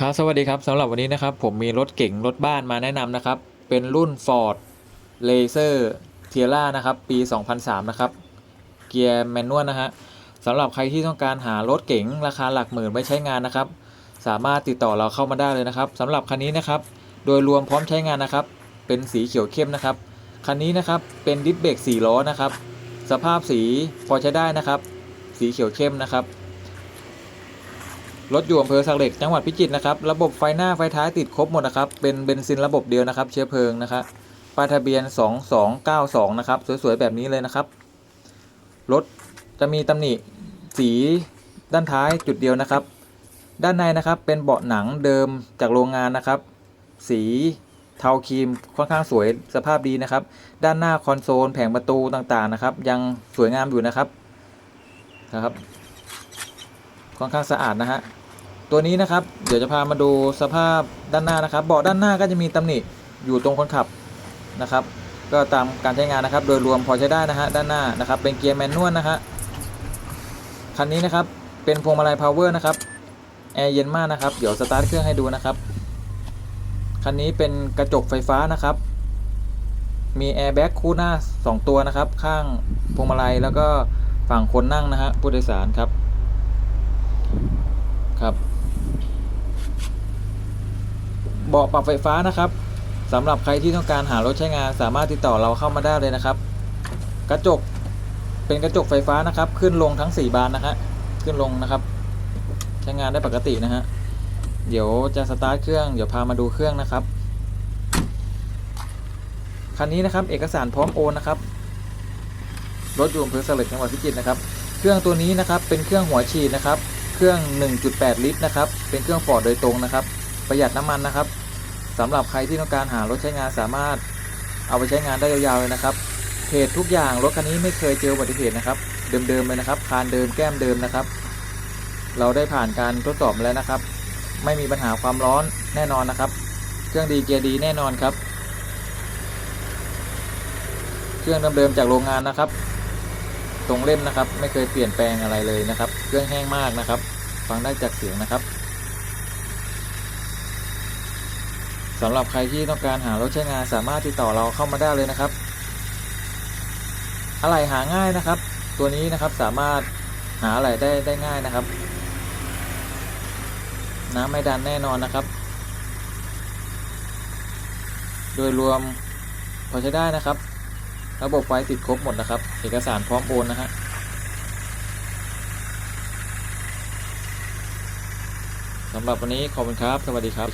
ครับสวัสดีครับสำหรับวันนี้นะครับ ผมมีรถเก๋งรถบ้านมาแนะนำนะครับ เป็นรุ่น Ford Laser t i e r a นะครับปี 2003 นะครับ เกียร์แมนนวลนะฮะสำหรับใครที่ต้องการหารถเก๋งราคาหลักหมื่นไว้ใช้งานนะครับ สามารถติดต่อเราเข้ามาได้เลยนะครับสำหรับคันนี้นะครับ โดยรวมพร้อมใช้งานนะครับ เป็นสีเขียวเข้มนะครับคันนี้นะครับเป็นดิสเบรก4ล้อนะครับ สภาพสีพอใช้ได้นะครับ สีเขียวเข้มนะครับ รถอยู่อำเภอสักเหล็กจังหวัดพิจิตรนะครับ ระบบไฟหน้าไฟท้ายติดครบหมดนะครับ เป็นเบนซินระบบเดียวนะครับ เชื้อเพลิงนะครับป้ายทะเบียน 2292 นะครับ สวยๆ แบบนี้เลยนะครับ รถจะมีตำหนิสีด้านท้ายจุดเดียวนะครับ ด้านในนะครับเป็นเบาะหนังเดิมจากโรงงานนะครับ สีเทาครีมค่อนข้างสวยสภาพดีนะครับ ด้านหน้าคอนโซลแผงประตูต่างๆนะครับ ยังสวยงามอยู่นะครับนะครับ ค่อนข้างสะอาดนะฮะตัวนี้นะครับเดี๋ยวจะพามาดูสภาพด้านหน้านะครับเบาะด้านหน้าก็จะมีตำหนิอยู่ตรงคนขับนะครับ ก็ตามการใช้งานนะครับ โดยรวมพอใช้ได้นะฮะด้านหน้านะครับ เป็นเกียร์แมนนวลนะฮะคันนี้นะครับเป็นพวงมาลัยพาวเวอร์นะครับแอร์เย็นมากนะครับ เดี๋ยวสตาร์ทเครื่องให้ดูนะครับ คันนี้เป็นกระจกไฟฟ้านะครับ มีแอร์แบ็กคู่หน้า 2 ตัวนะครับ ข้างพวงมาลัยแล้วก็ฝั่งคนนั่งนะฮะผู้โดยสารครับ ครับเบาะปรับไฟฟ้านะครับสำหรับใครที่ต้องการหารถใช้งาน สามารถติดต่อเราเข้ามาได้เลยนะครับ กระจกเป็นกระจกไฟฟ้านะครับ ขึ้นลงทั้ง 4 บานนะฮะขึ้นลงนะครับ ใช้งานได้ปกตินะฮะเดี๋ยวจะสตาร์ทเครื่องเดี๋ยวพามาดูเครื่องนะครับคันนี้นะครับ เอกสารพร้อมโอนนะครับรถอยู่อำเภอสลึกจังหวัดพิจิตรนะครับ เครื่องตัวนี้นะครับเป็นเครื่องหัวฉีดนะครับ เครื่อง 1.8 ลิตรนะครับ เป็นเครื่องฟอร์ดโดยตรงนะครับ ประหยัดน้ำมันนะครับสำหรับใครที่ต้องการหารถใช้งานสามารถเอาไปใช้งานได้ยาวๆเลยนะครับเพจทุกอย่างรถคันนี้ไม่เคยเจออุบัติเหตุนะครับ เดิมๆเลยนะครับ คานเดิมแก้มเดิมนะครับ เราได้ผ่านการทดสอบมาแล้วนะครับ ไม่มีปัญหาความร้อนแน่นอนนะครับ เครื่องดีเกียร์ดีแน่นอนครับ เครื่องเดิมๆจากโรงงานนะครับ ตรงเล่มนะครับ ไม่เคยเปลี่ยนแปลงอะไรเลยนะครับ เครื่องแห้งมากนะครับ ฟังได้จากเสียงนะครับสำหรับใครที่ต้องการหารถใช้งานสามารถติดต่อเราเข้ามาได้เลยนะครับ อะไรหาง่ายนะครับ ตัวนี้นะครับสามารถหาอะไรได้ได้ง่ายนะครับ น้ำไม่ดันแน่นอนนะครับ โดยรวมพอใช้ได้นะครับ ระบบไฟติดครบหมดนะครับ เอกสารพร้อมโอนนะฮะสำหรับวันนี้ขอบคุณครับ สวัสดีครับ